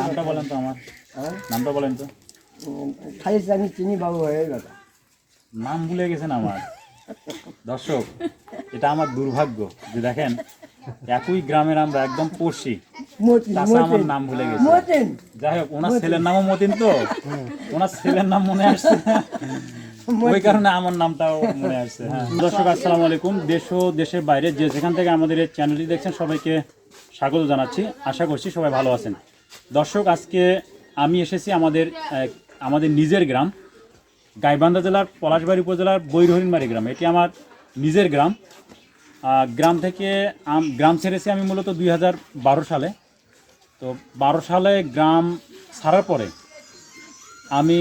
নামটা বলেন তো আমার। হ্যাঁ? নামটা বলেন তো। খাইছি আমি চিনি বাবু হয়ে গেল। নাম ভুলে গেছেন আমার। দর্শক এটা আমার দুর্ভাগ্য যে দেখেন একই গ্রামের আমরা একদম পড়শি। চাষা আমার নাম ভুলে গেছে। যাই হোক ওনার ছেলের নামও মতিন তো। ওনার ছেলের নাম মনে আসছে। ওই কারণে আমার নামটাও মনে আসছে হ্যাঁ। দর্শক আসসালামু আলাইকুম। দেশ ও দেশের বাইরে যে যেখান থেকে আমাদের এই চ্যানেলটি দেখছেন সবাইকে স্বাগত জানাচ্ছি। আশা করছি সবাই ভালো আছেন। দর্শক, আজকে আমি এসেছি আমাদের আমাদের নিজের গ্রাম, গাইবান্ধা জেলার পলাশবাড়ি উপজেলার বৈরহরিণবাড়ি গ্রাম। এটি আমার নিজের গ্রাম। গ্রাম থেকে গ্রাম ছেড়েছি আমি মূলত দুই হাজার বারো সালে। তো বারো সালে গ্রাম ছাড়ার পরে আমি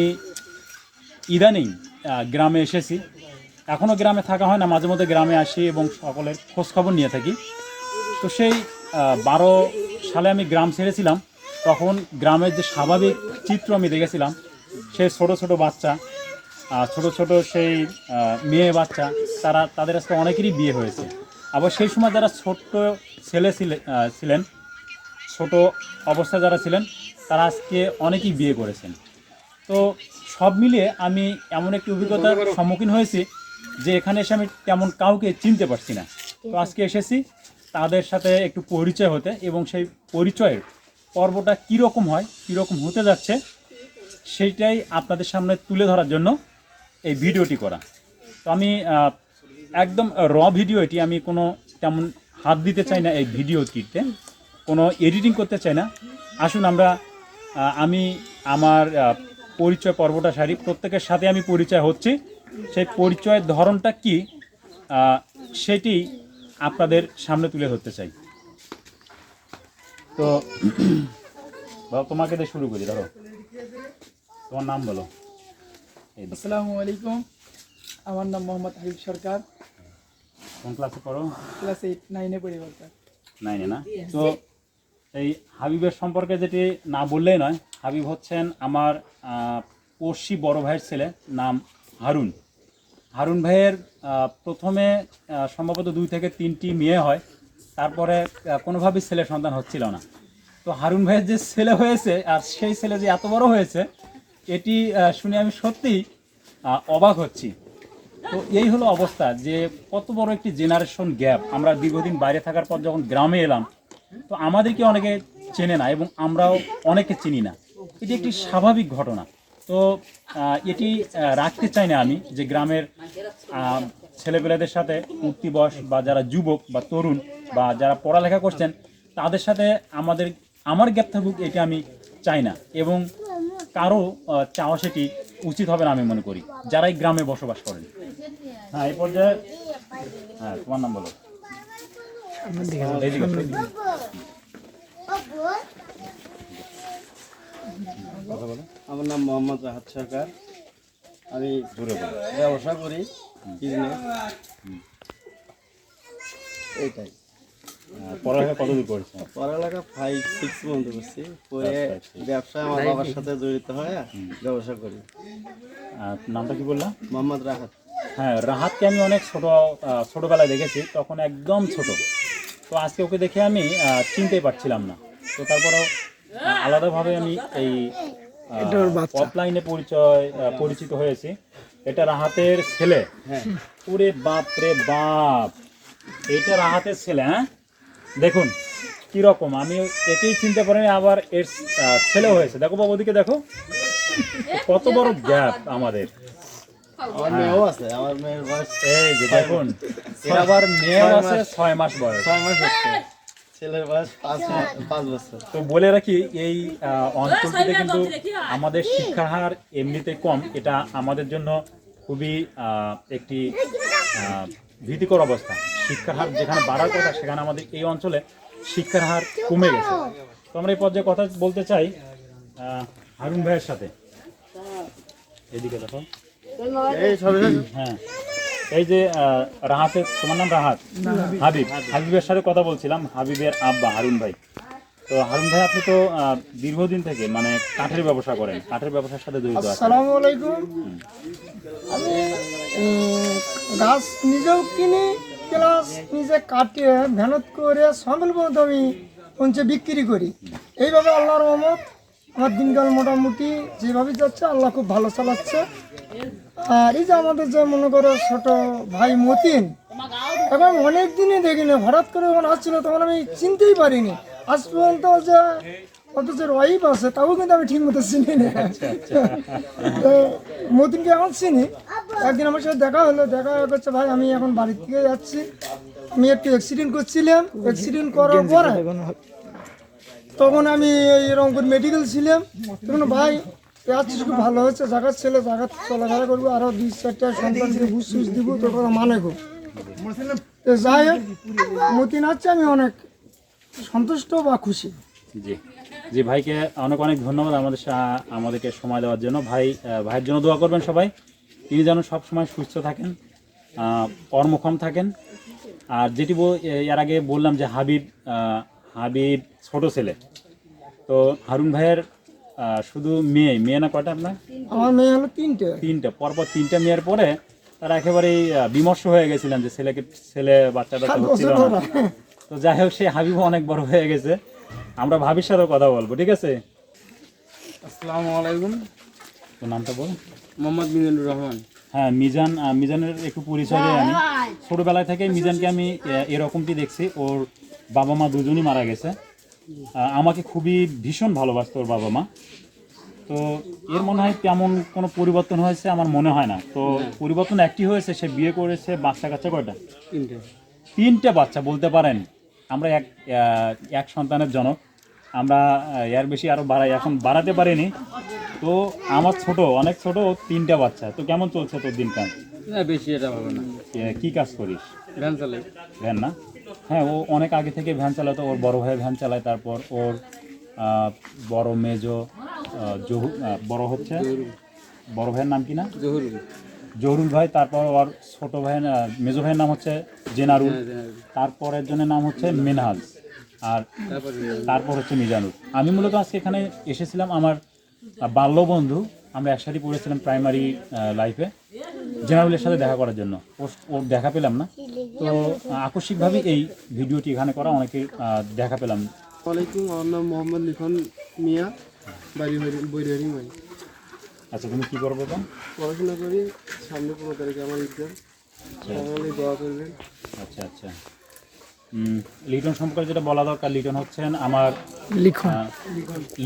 ইদানিং গ্রামে এসেছি। এখনও গ্রামে থাকা হয় না, মাঝে মধ্যে গ্রামে আসি এবং সকলের খোঁজখবর নিয়ে থাকি। তো সেই বারো সালে আমি গ্রাম ছেড়েছিলাম। তখন গ্রামের যে স্বাভাবিক চিত্র আমি দেখেছিলাম, সেই ছোট ছোট বাচ্চা ছোট ছোট সেই মেয়ে বাচ্চা, তারা তাদের আজকে অনেকেরই বিয়ে হয়েছে। আবার সেই সময় যারা ছোট্ট ছেলে ছিলে- ছিলেন, ছোট অবস্থায় যারা ছিলেন, তারা আজকে অনেকেই বিয়ে করেছেন। তো সব মিলিয়ে আমি এমন একটি অভিজ্ঞতার সম্মুখীন হয়েছি যে এখানে এসে আমি তেমন কাউকে চিনতে পারছি না। তো আজকে এসেছি তাদের সাথে একটু পরিচয় হতে এবং সেই পরিচয়ের পর্বটা কীরকম হয়, কীরকম হতে যাচ্ছে, সেইটাই আপনাদের সামনে তুলে ধরার জন্য এই ভিডিওটি করা। তো আমি একদম র ভিডিও এটি, আমি কোনো তেমন হাত দিতে চাই না এই ভিডিও ভিডিওটিতে কোনো এডিটিং করতে চাই না। আসুন আমরা আমি আমার পরিচয় পর্বটা সারি, প্রত্যেকের সাথে আমি পরিচয় হচ্ছি। সেই পরিচয়ের ধরনটা কি সেটি আপনাদের সামনে তুলে ধরতে চাই। তো বাবা তোমাকে দিয়ে শুরু করি ধরো তোমার নাম বলো। আসসালামু আলাইকুম। আমার নাম মোহাম্মদ হাবিব সরকার। কোন ক্লাসে পড়ো? ক্লাস এইট নাইনে পড়ি বলতে। নাইনে না? তো এই হাবিবের সম্পর্কে যেটি না বললেই নয় হাবিব হচ্ছেন আমার পড়শি বড় ভাইয়ের ছেলে নাম হারুন। হারুন ভাইয়ের প্রথমে সম্ভবত দুই থেকে তিনটি মেয়ে হয়। তারপরে কোনোভাবেই ছেলে সন্তান হচ্ছিল না। তো হারুন ভাইয়ের যে ছেলে হয়েছে আর সেই ছেলে যে এত বড় হয়েছে, এটি শুনে আমি সত্যিই অবাক হচ্ছি। তো এই হলো অবস্থা যে কত বড় একটি জেনারেশন গ্যাপ আমরা দীর্ঘদিন বাইরে থাকার পর যখন গ্রামে এলাম, তো আমাদেরকে অনেকে চেনে না এবং আমরাও অনেকে চিনি না। এটি একটি স্বাভাবিক ঘটনা। তো এটি রাখতে চাই না আমি যে গ্রামের ছেলেপেলেদের সাথে উঠতি বয়স বা যারা যুবক বা তরুণ বা যারা পড়ালেখা করছেন, তাদের সাথে আমাদের, আমার গ্যাপ থাকুক এটি আমি চাই না। এবং কারও চাওয়া সেটি উচিত হবে না আমি মনে করি, যারাই গ্রামে বসবাস করেন। হ্যাঁ এই পর্যায়ে হ্যাঁ তোমার নাম বলো। আমার নাম মোহাম্মদ রাহাত সরকার। আমি বলো। ব্যবসা করি বিজনেস এইটাই। হ্যাঁ, পড়ালেখা কতদূর করেছে পড়ালেখা ফাইভ সিক্স পর্যন্ত করছি। পরে আচ্ছা, আচ্ছা। আমার বাবার সাথে জড়িত হয়ে ব্যবসা করি। আর নামটা কি বললাম মোহাম্মদ রাহাত। হ্যাঁ রাহাতকে আমি অনেক ছোট ছোটবেলায় দেখেছি তখন একদম ছোট। তো আজকে ওকে দেখে আমি চিনতেই পারছিলাম না। তো তারপরেও আলাদাভাবে আমি এই অফলাইনে পরিচয় পরিচিত হয়েছি। এটা রাহাতের ছেলে। হ্যাঁ। ওরে বাপ রে বাপ। এটা রাহাতের ছেলে হ্যাঁ? দেখুন কি রকম। আমি একেই চিনতে পারিনি আবার এর ছেলে হয়েছে। দেখো বাবু ওদিকে দেখো। কত বড় গ্যাপ আমাদের। আমার মেয়েও আছে আমার মেয়ের বয়স এই যে দেখুন এর আবার মেয়েও আছে ছয় মাস বয়স। ছয় মাস হচ্ছে। ছেলের বয়স পাঁচ পাঁচ বছর। তো বলে রাখি এই অঞ্চলটিতে কিন্তু আমাদের শিক্ষার হার এমনিতে কম। এটা আমাদের জন্য খুবই একটি ভীতিকর অবস্থা। শিক্ষার হার যেখানে বাড়ার কথা সেখানে আমাদের এই অঞ্চলে শিক্ষার হার কমে গেছে। তো আমরা এই পর্যায়ে কথা বলতে চাই আহ, হারুন ভাইয়ের সাথে। এদিকে দেখো। এই হ্যাঁ। এই যে রাহাতের তোমার নাম রাহাত? হাবিব। হাবিবের সাথে কথা বলছিলাম হাবিবের আব্বা হারুন ভাই। তো হারুন ভাই আপনি তো দীর্ঘদিন থেকে মানে কাঠের ব্যবসা করেন কাঠের ব্যবসার সাথে জড়িত আসসালামু আলাইকুম। আমি গাছ নিজেও কিনি প্লাস নিজে কাটিয়ে মেহনত করে পর্যন্ত আমি পৌঁছে বিক্রি করি। এইভাবে আল্লাহর রহমত আমার দিনকাল মোটামুটি যেভাবে যাচ্ছে আল্লাহ খুব ভালো চালাচ্ছে। আর এই যে আমাদের যে মনে করো ছোট ভাই মতিন এখন অনেক দিনই দেখিনি হঠাৎ করে যখন আসছিল তখন আমি চিনতেই পারিনি। আজ পর্যন্ত যে যে ওয়াইফ আছে তাও কিন্তু আমি ঠিক মতো চিনি না। তো মতিনকে এখন চিনি। একদিন আমার সাথে দেখা হলো দেখা করছে ভাই আমি এখন বাড়ির থেকে যাচ্ছি। আমি একটু অ্যাক্সিডেন্ট করছিলাম। অ্যাক্সিডেন্ট করার পরে তখন আমি এই রংপুর মেডিকেল ছিলাম। তখন ভাই আছিস খুব ভালো হচ্ছে জায়গার ছেলে জায়গা চলাফেরা করব, আরও দুই চারটা সন্তানকে ঘুষ ফুস দিব তোর মানে তো যাই হোক, মতিন হচ্ছে আমি অনেক সন্তুষ্ট বা খুশি। জি। জি, ভাইকে অনেক অনেক ধন্যবাদ আমাদের আমাদেরকে সময় দেওয়ার জন্য। ভাই ভাইয়ের জন্য দোয়া করবেন সবাই। তিনি যেন সবসময় সুস্থ থাকেন কর্মক্ষম থাকেন। আর যেটি এর আগে বললাম যে হাবিব হাবিব ছোট ছেলে। তো হারুন ভাইয়ের শুধু মেয়ে মেয়ে না কয়টা আপনার? আমার মেয়ে হলো তিনটে। তিনটা পরপর তিনটা মেয়ের পরে তারা একেবারেই বিমর্ষ হয়ে গেছিলেন যে ছেলেকে ছেলে বাচ্চাটা তো হচ্ছিল না। তো যাই হোক সে হাবিবও অনেক বড় হয়ে গেছে। আমরা ভাবির সাথেও কথা বলব ঠিক আছে? আসসালামু আলাইকুম। তো নামটা বল। মোহাম্মদ মিজানুর রহমান। হ্যাঁ মিজান মিজানের একটু পরিচয় আমি। ছোটবেলায় থেকে মিজানকে আমি এরকমটি দেখছি। ওর বাবা মা দুজনই মারা গেছে। আমাকে খুবই ভীষণ ভালোবাসতো ওর বাবা মা। তো এর মনে হয় তেমন কোনো পরিবর্তন হয়েছে আমার মনে হয় না। তো পরিবর্তন একটি হয়েছে সে বিয়ে করেছে বাচ্চা কাচ্চা কয়টা? তিনটে। তিনটে বাচ্চা বলতে পারেন। আমরা এক এক সন্তানের জনক। আমরা এর বেশি আরও বাড়াই এখন বাড়াতে পারিনি। তো আমার ছোট অনেক ছোট তিনটা বাচ্চা। তো কেমন চলছে তোর দিনকাল? না বেশি এটা ভালো না। কি কাজ করিস? ভ্যান চালাই। ভ্যান না? হ্যাঁ ও অনেক আগে থেকে ভ্যান চালাতো ওর বড় ভাই ভ্যান চালায় তারপর ওর বড় মেজো জহু বড় হচ্ছে। বড় ভাইয়ের নাম কি না? জহুর জহরুল ভাই তারপর ওর ছোট ভাই মেজো ভাইয়ের নাম হচ্ছে জেনারুল। হ্যাঁ, তারপরের জনের নাম হচ্ছে মিনহাজ। আর তারপর হচ্ছে মিজানুর। আমি মূলত আজকে এখানে এসেছিলাম আমার বাল্য বন্ধু। আমরা একসাথে পড়েছিলাম প্রাইমারি লাইফে জেনারেলের সাথে দেখা করার জন্য। ওর দেখা পেলাম না। তো আকস্মিকভাবে এই ভিডিওটি এখানে করা অনেকে দেখা পেলাম। ওয়ালাইকুম আমার নাম মোহাম্মদ লিখন মিয়া বাড়ি বৈরারি মাই। আচ্ছা তুমি কি করব তো পড়াশোনা করি সামনে পনেরো তারিখে আমার এক্সাম সকালে দোয়া করবেন। আচ্ছা আচ্ছা। লিখন সম্পর্কে যেটা বলা দরকার লিটন হচ্ছেন আমার লিখন।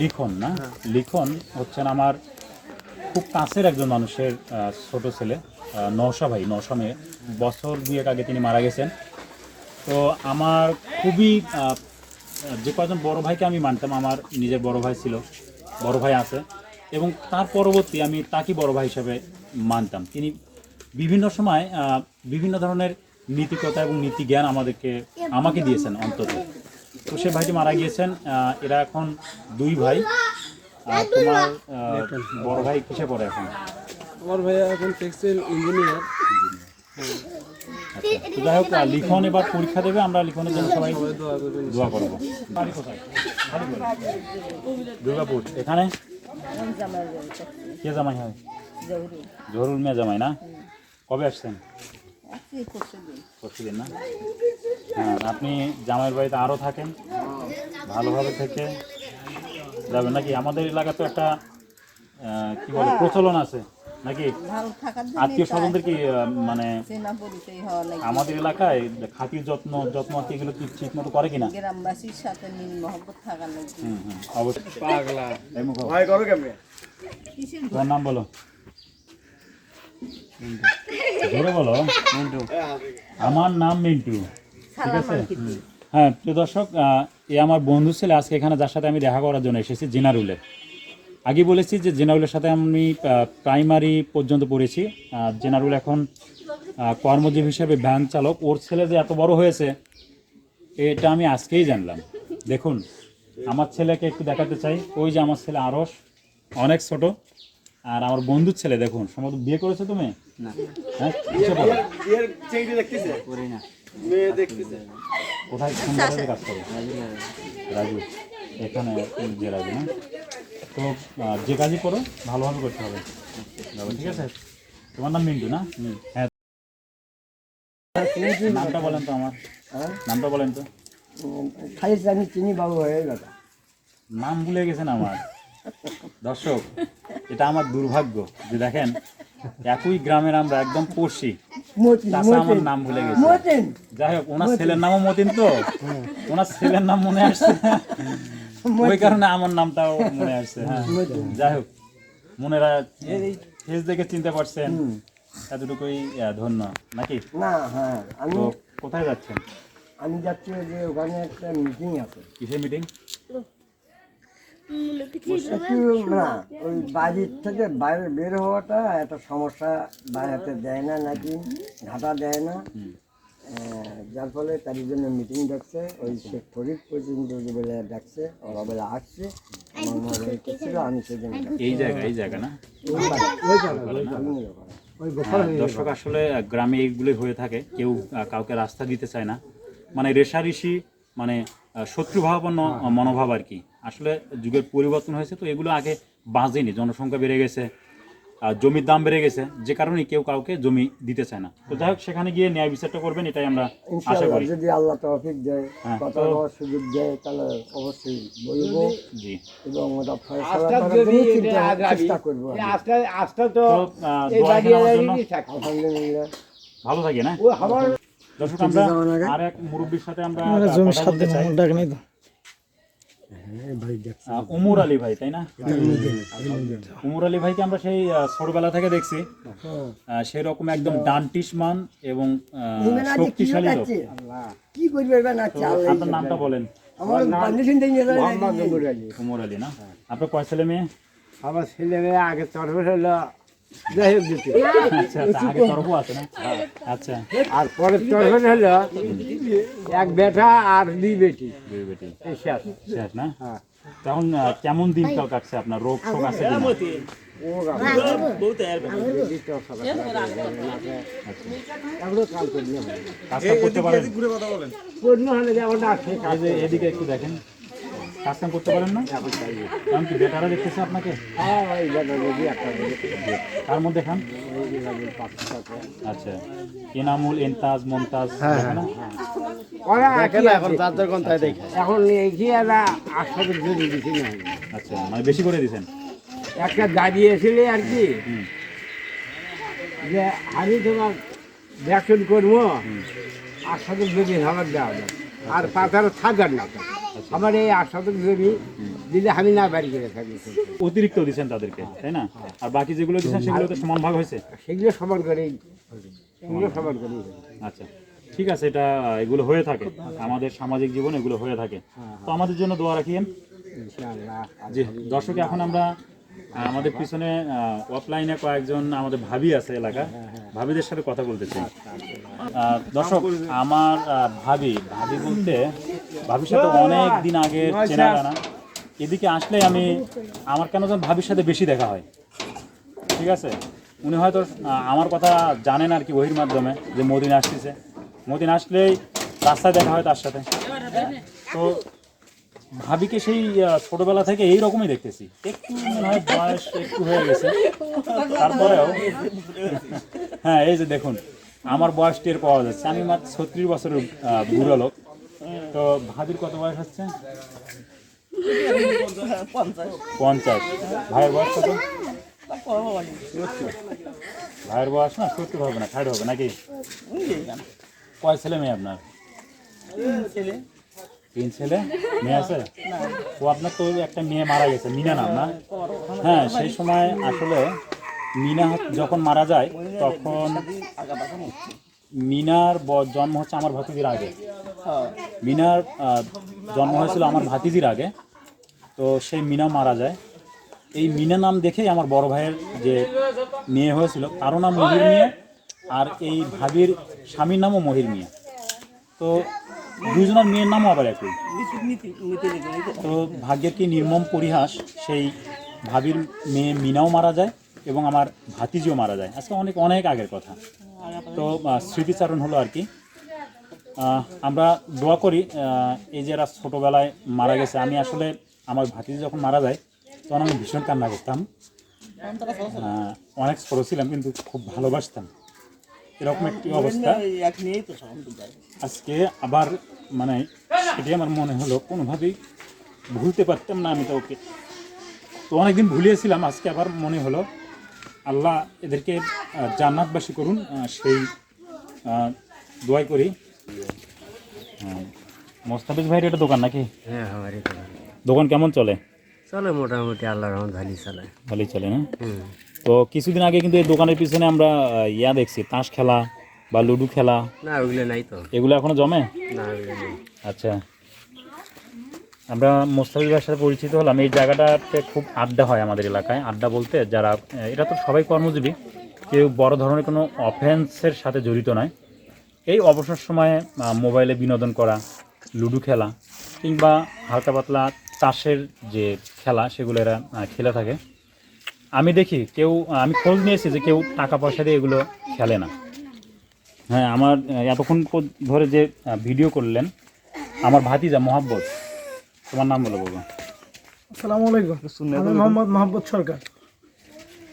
লিখন না? লিখন হচ্ছেন আমার খুব কাছের একজন মানুষের ছোট ছেলে। নওশা ভাই, নওশা মেয়ে। বছর দুয়েক আগে তিনি মারা গেছেন। তো আমার খুবই যে কয়েকজন বড় ভাইকে আমি মানতাম, আমার নিজের বড় ভাই ছিল, বড় ভাই আছে। এবং তার পরবর্তী আমি তাকে বড় ভাই হিসাবে মানতাম। তিনি বিভিন্ন সময় বিভিন্ন ধরনের নীতিকতা এবং নীতি জ্ঞান আমাদেরকে, আমাকে দিয়েছেন অন্তত। তো সে ভাইটি মারা গিয়েছেন এরা এখন দুই ভাই। তোমার বড় ভাই কিসে পড়ে এখন? আমার ভাইয়া এখন টেক্সটাইল ইঞ্জিনিয়ার আচ্ছা তো যাই হোক লিখন এবার পরীক্ষা দেবে আমরা লিখনের জন্য সবাই দোয়া করব। বাড়ি কোথায়? দুর্গাপুর। এখানে? কে জামাই হয়? জহরুল মেয়ে জামাই না? কবে আসছেন? পরশুদিন না? হ্যাঁ আপনি জামাইয়ের বাড়িতে আরও থাকেন? ভালোভাবে থেকে যাবেন নাকি? আমাদের এলাকা তো একটা কি বলে প্রচলন আছে। নাকি? ভালো থাকার জন্য আত্মীয় স্বজনদের কি মানে চেনা পরিচয় হওয়া লাগে। আমাদের এলাকায় খাতির যত্ন যত্ন এগুলো কি ঠিক মতো করে কিনা? গ্রামবাসীর সাথে মিল মহব্বত থাকা লাগে। হুম হুম অবশ্যই। পাগলা। এই মুখো। ভাই করো কেমনে? তোমার নাম বলো। জোরে বলো। আমার নাম মিন্টু। ঠিক আছে? হ্যাঁ প্রিয় দর্শক আহ, এ আমার বন্ধু ছেলে আজকে এখানে যার সাথে আমি দেখা করার জন্য এসেছি জেনারুলে। আগে বলেছি যে জেনারুলের সাথে আমি প্রাইমারি পর্যন্ত পড়েছি। আর জেনারুল এখন কর্মজীবী হিসেবে ভ্যান চালক। ওর ছেলে যে এত বড় হয়েছে এটা আমি আজকেই জানলাম। দেখুন আমার ছেলেকে একটু দেখাতে চাই। ওই যে আমার ছেলে আরস অনেক ছোট। আর আমার বন্ধুর ছেলে দেখুন সম্ভবত বিয়ে করেছ তুমি? না। হ্যাঁ কোথায়? কাজ করো? রাজু। এখানে যে রাজু না? তো যে কাজই করো ভালোভাবে করতে হবে। ঠিক আছে? তোমার নাম মিন্টু না? হ্যাঁ। নামটা বলেন তো আমার। নামটা বলেন তো। খালি জানি চিনি বাবু হয়ে গেল। নাম ভুলে গেছেন আমার। দর্শক এটা আমার দুর্ভাগ্য যে দেখেন একই গ্রামের আমরা একদম পড়শি। মতিন আমার নাম ভুলে গেছে। যাই হোক ওনার ছেলের নামও মতিন তো। ওনার ছেলের নাম মনে আসছে। ওই কারণে আমার নামটাও মনে আসছে হ্যাঁ। যাই হোক মনেরা ফেস দেখে চিনতে পারছেন এতটুকুই ধন্য নাকি? না হ্যাঁ আমি কোথায় যাচ্ছেন? আমি যাচ্ছি যে ওখানে একটা মিটিং আছে। কিসের মিটিং না ওই বাড়ির থেকে বাইরে বের হওয়াটা একটা সমস্যা বাইরেতে দেয় না নাকি ঘাটা দেয় না। যার ফলে তার জন্য মিটিং ডাকছে ওই শেখ ফরিদ পর্যন্ত বলে ডাকছে ওরা বলে আসছে আমার মনে আমি এই জায়গা এই জায়গা না? ওই। হ্যাঁ, দর্শক আসলে গ্রামে এইগুলো হয়ে থাকে। কেউ কাউকে রাস্তা দিতে চায় না। মানে রেশারেশি মানে শত্রুভাবাপন্ন মনোভাব আর কি। আসলে যুগের পরিবর্তন হয়েছে তো এগুলো আগে বাজেনি। জনসংখ্যা বেড়ে গেছে জমির দাম বেড়ে গেছে যে কারণে কেউ কাউকে জমি দিতে চায় না। তো যাই হোক সেখানে গিয়ে ন্যায় বিচারটা করবেন এটাই আমরা আশা করি। যদি আল্লাহ তৌফিক দেয় হ্যাঁ, কথা তো- বলার সুযোগ দেয় তাহলে অবশ্যই বলব। জি। এবং ওটা ফয়সালা করার জন্য চিন্তা চেষ্টা করব আমি। তো। আলহামদুলিল্লাহ। ভালো থাকে না? দর্শক আমরা আর এক মুরব্বীর সাথে আমরা চাই। আহ, উমর আলী ভাই তাই না? উমর আলী ভাইকে আমরা সেই ছোটবেলা থেকে দেখছি। সেই রকম একদম ডান্টিসমান এবং শক্তিশালী লোক। কি আপনার নামটা বলেন। উমর আলী। না? আপনার কয় ছেলে মেয়ে? আমার ছেলে মেয়ে আগে তরফ হলো যাই হোক দিতে আচ্ছা আচ্ছা, আগে তরফও আছে না? আচ্ছা আর পরের তরফ হলো এক বেটা আর দুই বেটি। দুই বেটি। শেষ। শেষ না? তখন কেমন দিনকাল কাটছে আপনার? রোগ শোক আছে কাজটা করতে পারেন। পূর্ণ হলে যেমন আছে এই যে এদিকে একটু দেখেন। কাজ কাম করতে পারেন না? কারণ কি বেটারা দেখতেছে আপনাকে? হ্যাঁ তার মধ্যে খান? আচ্ছা। এনামুল এনতাজ মমতাজ না? ওরা দেখে এখন তার যখন দেখে। এখন কি এরা আসলে জড়ি দিছি না আচ্ছা মানে বেশি করে দিছেন একটা দাঁড়িয়েছিলে আর কি যে আমি তোমার ভ্যাকসিন করব আর দেওয়া আর পাতার থাকার না। আমার এই আট শতক জমি দিলে আমি না বাড়ি করে থাকি। অতিরিক্ত দিছেন তাদেরকে তাই না? আর বাকি যেগুলো দিছেন সেগুলো তো সমান ভাগ হয়েছে? সেগুলো সমান করেই সেগুলো সমান করেই আচ্ছা ঠিক আছে এটা এগুলো হয়ে থাকে। আমাদের সামাজিক জীবন এগুলো হয়ে থাকে। তো আমাদের জন্য দোয়া রাখিয়েন। ইনশাআল্লাহ জি দর্শক এখন আমরা আমাদের পিছনে অফলাইনে কয়েকজন আমাদের ভাবি আছে এলাকা। ভাবিদের সাথে কথা বলতে চাই। দর্শক আমার ভাবি ভাবি বলতে ভাবির সাথে অনেক দিন আগে চেনা জানা। এদিকে আসলে আমি আমার কেন যেন ভাবির সাথে বেশি দেখা হয়। ঠিক আছে? উনি হয়তো আমার কথা জানেন আর কি বহির মাধ্যমে যে মদিন আসতেছে। মদিন আসলেই রাস্তায় দেখা হয় তার সাথে। তো ভাবিকে সেই ছোটবেলা থেকে এই রকমই দেখতেছি। একটু মনে হয় বয়স একটু হয়ে গেছে। তারপরেও হ্যাঁ এই যে দেখুন আমার বয়স টের পাওয়া যাচ্ছে। আমি মাত্র ছত্রিশ বছরের বুড়ো লোক। তো ভাবির কত বয়স হচ্ছে? পঞ্চাশ। ভাইয়ের বয়স কত? ভাইয়ের বয়স না সত্তর হবে না ষাট হবে নাকি? কয় ছেলে মেয়ে আপনার? তিন ছেলে? মেয়ে আছে? ও আপনার তো একটা মেয়ে মারা গেছে মিনা নাম না? হ্যাঁ সেই সময় আসলে মিনা যখন মারা যায় তখন মিনার জন্ম হচ্ছে আমার ভাতিজির আগে। মিনার জন্ম হয়েছিল আমার ভাতিজির আগে। তো সেই মিনা মারা যায়। এই মিনা নাম দেখেই আমার বড় ভাইয়ের যে মেয়ে হয়েছিল, তারও নাম মহির মিয়া, আর এই ভাবির স্বামীর নামও মহির মিয়া। তো দুজনের মেয়ের নামও আবার একই। তো ভাগ্যের কি নির্মম পরিহাস, সেই ভাবির মেয়ে মিনাও মারা যায় এবং আমার ভাতিজিও মারা যায়। আজকে অনেক অনেক আগের কথা। তো স্মৃতিচারণ হলো আর কি। আমরা দোয়া করি এই যে এরা ছোটোবেলায় মারা গেছে, আমি আসলে আমার ভাতিজি যখন মারা যায়, তখন আমি ভীষণ কান্না করতাম। অনেক ছোটো ছিলাম, কিন্তু খুব ভালোবাসতাম। এরকম একটি অবস্থা। আজকে আবার মানে সেটাই আমার মনে হলো, কোনোভাবেই ভুলতে পারতাম না আমি তো ওকে। তো অনেকদিন ভুলিয়েছিলাম, আজকে আবার মনে হলো আল্লাহ এদেরকে জান্নাতবাসী করুন সেই দোয়াই করি। হ্যাঁ। মোস্তাফিজ ভাইয়ের এটা দোকান নাকি? হ্যাঁ দোকান। কেমন চলে? চলে মোটামুটি আল্লাহ রহমান ভালোই চলে। ভালোই চলে না? তো কিছুদিন আগে কিন্তু এই দোকানের পিছনে আমরা ইয়া দেখছি তাস খেলা বা লুডু খেলা। না ওগুলো নাই তো। এগুলো এখনও জমে? না আচ্ছা। আমরা মোস্তাফিজ ভাইয়ের সাথে পরিচিত হলাম। এই জায়গাটাতে খুব আড্ডা হয় আমাদের এলাকায়। আড্ডা বলতে যারা এটা তো সবাই কর্মজীবী। কেউ বড় ধরনের কোনো অফেন্সের সাথে জড়িত নয়। এই অবসর সময়ে মোবাইলে বিনোদন করা, লুডো খেলা কিংবা হালকা পাতলা তাসের যে খেলা, সেগুলো এরা খেলে থাকে। আমি দেখি কেউ আমি খোঁজ নিয়েছি যে কেউ টাকা পয়সা দিয়ে এগুলো খেলে না। হ্যাঁ আমার এতক্ষণ ধরে যে ভিডিও করলেন, আমার ভাতিজা মোহাব্বত তোমার নাম বলো বাবা। আসসালামু আলাইকুম। আমি মোহাম্মদ মাহবুব সরকার।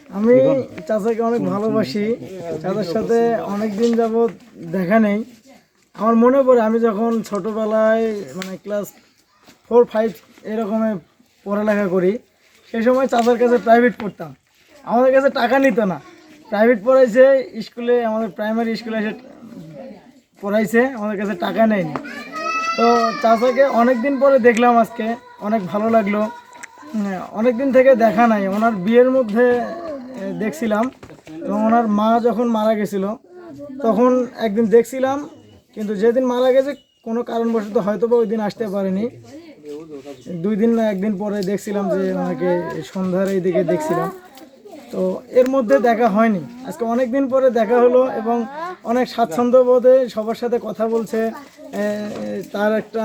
আমি চাচাকে অনেক ভালোবাসি। চাচার সাথে অনেক দিন যাবৎ দেখা নেই। আমার মনে পড়ে আমি যখন ছোটোবেলায় মানে ক্লাস ফোর ফাইভ এরকমে পড়ালেখা করি সেই সময় চাচার কাছে প্রাইভেট পড়তাম। আমাদের কাছে টাকা নিত না। প্রাইভেট পড়াইছে স্কুলে আমাদের প্রাইমারি স্কুলে এসে পড়াইছে আমাদের কাছে টাকা নেয়নি। তো চাচাকে অনেক দিন পরে দেখলাম আজকে, অনেক ভালো লাগল। অনেক দিন থেকে দেখা নাই, ওনার বিয়ের মধ্যে দেখছিলাম। এবং ওনার মা যখন মারা গেছিল, তখন একদিন দেখছিলাম, কিন্তু যেদিন মারা গেছে, কোনো কারণবশত হয়তো বা ওই দিন আসতে পারেনি। দুই দিন না, একদিন পরে দেখছিলাম যে ওনাকে সন্ধ্যার এই দিকে দেখছিলাম। তো এর মধ্যে দেখা হয়নি। আজকে অনেক দিন পরে দেখা হলো এবং অনেক স্বাচ্ছন্দ্য বোধে সবার সাথে কথা বলছে। তার একটা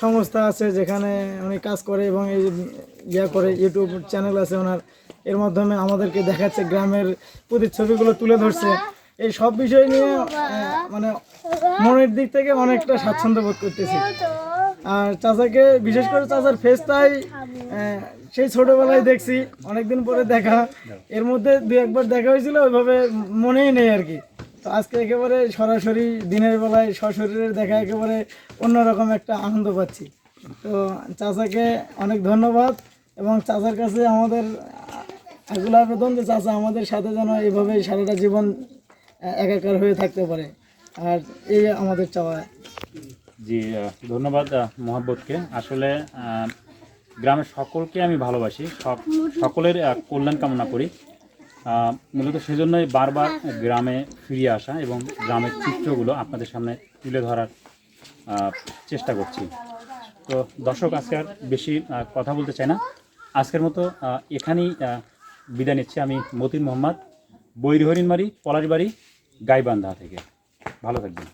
সংস্থা আছে যেখানে উনি কাজ করে এবং এই ইয়া করে ইউটিউব চ্যানেল আছে ওনার। এর মাধ্যমে আমাদেরকে দেখাচ্ছে গ্রামের প্রতিচ্ছবিগুলো তুলে ধরছে। এই সব বিষয় নিয়ে মানে মনের দিক থেকে অনেকটা স্বাচ্ছন্দ্য বোধ করতেছি। আর চাচাকে, বিশেষ করে চাচার ফেসটাই সেই ছোটবেলায় দেখছি, অনেকদিন পরে দেখা। এর মধ্যে দু একবার দেখা হয়েছিল, ওইভাবে মনেই নেই আর কি। তো আজকে একেবারে সরাসরি দিনের বেলায় সশরীরের দেখা একেবারে অন্যরকম একটা আনন্দ পাচ্ছি। তো চাচাকে অনেক ধন্যবাদ এবং চাচার কাছে আমাদের, এগুলো আবেদন যে চাচা আমাদের সাথে যেন এইভাবে সারাটা জীবন একাকার হয়ে থাকতে পারে। আর এই আমাদের চাওয়া। জি ধন্যবাদ মোহাব্বতকে। আসলে গ্রামের সকলকে আমি ভালোবাসি, সব সকলের কল্যাণ কামনা করি। মূলত সেজন্যই বারবার গ্রামে ফিরে আসা এবং গ্রামের চিত্রগুলো আপনাদের সামনে তুলে ধরার চেষ্টা করছি। তো দর্শক, আজকে আর বেশি কথা বলতে চাই না। আজকের মতো এখানেই বিদায় নিচ্ছি আমি মতিন মোহাম্মদ বৈরহরিনমারি পলাশবাড়ি, গাইবান্ধা থেকে। ভালো থাকবেন।